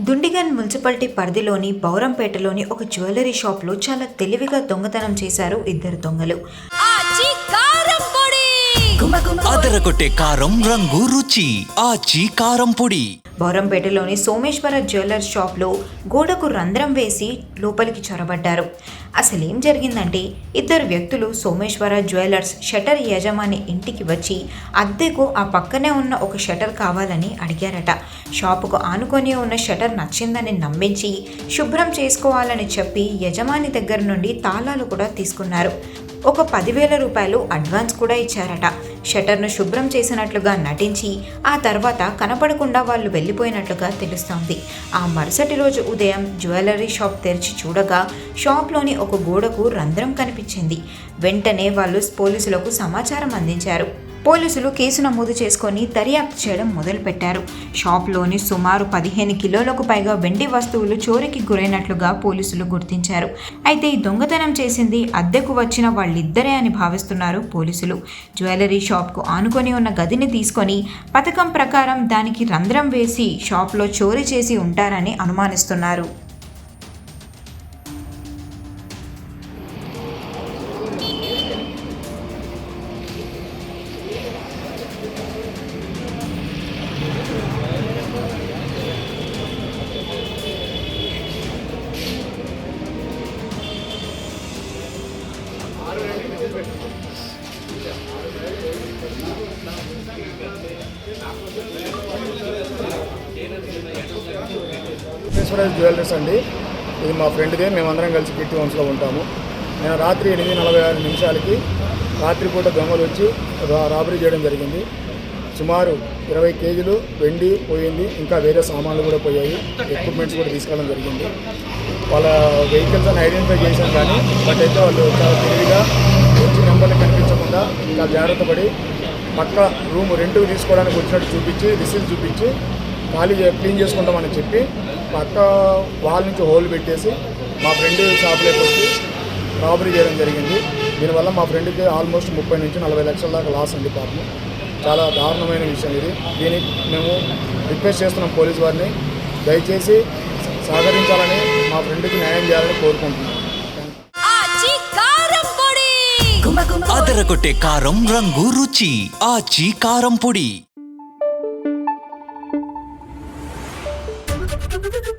దుండిగన్ municipality పరిధిలోని బౌరంపేటలోని ఒక jewellery షాప్లో చాలా తెలివిగా దొంగతనం చేశారు ఇద్దరు దొంగలు. అదరగొట్టే కారం రంగు రుచి. ఆచి కారం పొడి. బౌరంపేటలోని సోమేశ్వర జ్యువెలర్స్ షాప్లో గోడకు రంధ్రం వేసి లోపలికి చొరబడ్డారు. అసలేం జరిగిందంటే ఇద్దరు వ్యక్తులు సోమేశ్వర జ్యువెలర్స్ షటర్ యజమాని ఇంటికి వచ్చి అద్దెకు ఆ పక్కనే ఉన్న ఒక షటర్ కావాలని అడిగారట. షాపుకు ఆనుకొని ఉన్న షటర్ నచ్చిందని నమ్మించి శుభ్రం చేసుకోవాలని చెప్పి యజమాని దగ్గర నుండి తాళాలు కూడా తీసుకున్నారు. ఒక పదివేల రూపాయలు అడ్వాన్స్ కూడా ఇచ్చారట. షటర్ను శుభ్రం చేసినట్లుగా నటించి ఆ తర్వాత కనపడకుండా వాళ్ళు వెళ్ళిపోయినట్లుగా తెలుస్తోంది. ఆ మరుసటి రోజు ఉదయం జ్యువెలరీ షాప్ తెరిచి చూడగా షాప్లోని ఒక గోడకు రంధ్రం కనిపించింది. వెంటనే వాళ్ళు పోలీసులకు సమాచారం అందించారు. పోలీసులు కేసు నమోదు చేసుకొని దర్యాప్తు చేయడం మొదలుపెట్టారు. షాప్లోని సుమారు పదిహేను కిలోలకు పైగా వెండి వస్తువులు చోరీకి గురైనట్లుగా పోలీసులు గుర్తించారు. అయితే ఈ దొంగతనం చేసింది అద్దెకు వచ్చిన వాళ్ళిద్దరే అని భావిస్తున్నారు పోలీసులు. జ్యువెలరీ షాప్కు ఆనుకొని ఉన్న గదిని తీసుకొని పథకం ప్రకారం దానికి రంధ్రం వేసి షాప్లో చోరీ చేసి ఉంటారని అనుమానిస్తున్నారు. వెంకటేశ్వర జ్యువెలరీస్ అండి. ఇది మా ఫ్రెండ్దే మేమందరం కలిసి కిట్టి వన్స్లో ఉంటాము. నేను రాత్రి ఎనిమిది నలభై ఆరు నిమిషాలకి రాత్రిపూట దొంగలు వచ్చి రాబరీ చేయడం జరిగింది. సుమారు ఇరవై కేజీలు వెండి పోయింది ఇంకా వేరే సామాన్లు కూడా పోయాయి ఎక్విప్మెంట్స్ కూడా తీసుకెళ్ళడం జరిగింది. వాళ్ళ వెహికల్స్ అని ఐడెంటిఫై చేశాం కానీ బట్ అయితే వాళ్ళు చాలా తెలివిగా వచ్చి నెంబర్లు కనిపించకుండా ఇంకా జాగ్రత్త పడి పక్క రూమ్ రెంట్కి తీసుకోవడానికి వచ్చినట్టు చూపించి రిసీవ్ చూపించి ఖాళీ చే- క్లీన్ చేసుకుంటామని చెప్పి పక్క వాల్ నుంచి హోల్ పెట్టేసి మా ఫ్రెండ్ షాప్లోకి వచ్చి రాబరీ చేయడం జరిగింది. దీనివల్ల మా ఫ్రెండ్కి ఆల్మోస్ట్ ముప్పై నుంచి నలభై లక్షల దాకా లాస్ అండి పాపం. చాలా దారుణమైన విషయం ఇది. దీనికి మేము రిక్వెస్ట్ చేస్తున్నాం పోలీస్ వారిని. దయచేసి సహకరించాలని మా ఫ్రెండ్కి న్యాయం చేయాలని కోరుకుంటున్నాం. అదరగొట్టే కారం రంగు రుచి. ఆచి కారం పొడి. Thank you.